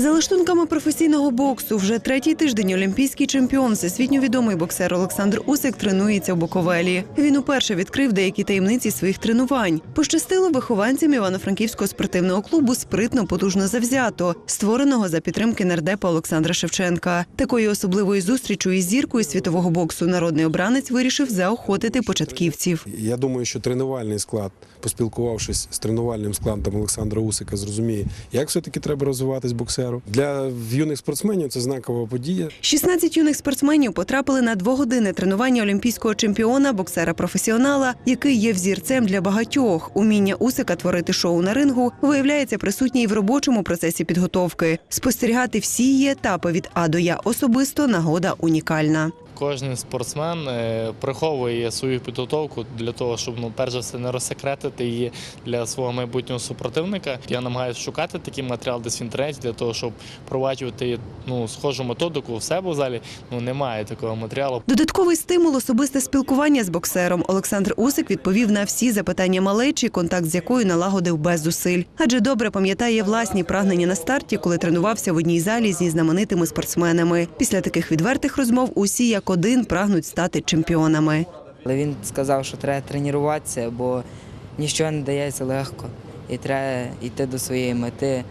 За лаштунками професійного боксу вже третій тиждень олімпійський чемпіон, всесвітньо відомий боксер Олександр Усик тренується в Буковелі. Він уперше відкрив деякі таємниці своїх тренувань. Пощастило вихованцям Івано-Франківського спортивного клубу спритно, потужно завзято, створеного за підтримки нардепа Олександра Шевченка. Такою особливою зустрічю із зіркою світового боксу народний обранець вирішив заохотити початківців. Я думаю, що тренувальний склад, поспілкувавшись з тренувальним складом Олександра Усика, зрозуміє, як все-таки треба розвиватись боксеру. Для юних спортсменів це знакова подія. 16 юних спортсменів потрапили на двогодинне тренування олімпійського чемпіона, боксера-професіонала, який є взірцем для багатьох. Уміння Усика творити шоу на рингу виявляється присутнє і в робочому процесі підготовки. Спостерігати всі її етапи від А до Я особисто нагода унікальна. Кожен спортсмен е, приховує свою підготовку для того, щоб ну перш за все не розсекретити її для свого майбутнього супротивника. Я намагаюся шукати такий матеріал десь в інтернеті для того, щоб проваджувати ну схожу методику в себе в залі. Ну немає такого матеріалу. Додатковий стимул особисте спілкування з боксером. Олександр Усик відповів на всі запитання малечі, контакт з якою налагодив без зусиль. Адже добре пам'ятає власні прагнення на старті, коли тренувався в одній залі зі знаменитими спортсменами. Після таких відвертих розмов усі як один прагнуть стати чемпіонами. Але він сказав, що треба тренуватися, бо нічого не дається легко. І треба йти до своєї мети,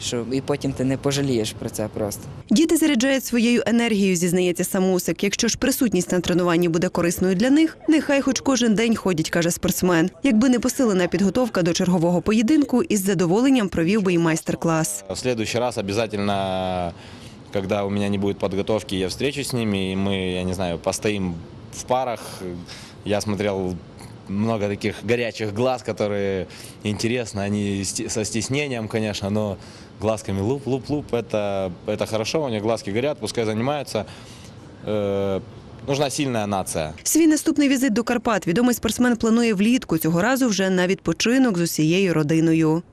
щоб і потім ти не пожалієш про це просто. Діти заряджають своєю енергією, зізнається сам Усик. Якщо ж присутність на тренуванні буде корисною для них, нехай хоч кожен день ходять, каже спортсмен. Якби не посилена підготовка до чергового поєдинку, із задоволенням провів би й майстер-клас. В следующий раз обязательно, когда у меня не будет подготовки, я встречусь с ними, и мы, я не знаю, постоим в парах. Я смотрел много таких горячих глаз, которые интересно, они сти- со стеснением, конечно, но глазками луп-луп-луп, это, это хорошо, у них глазки горят, пускай занимаются. Э, нужна сильная нация. Свій наступний візит до Карпат відомий спортсмен планує влітку цього разу вже на відпочинок з усією родиною.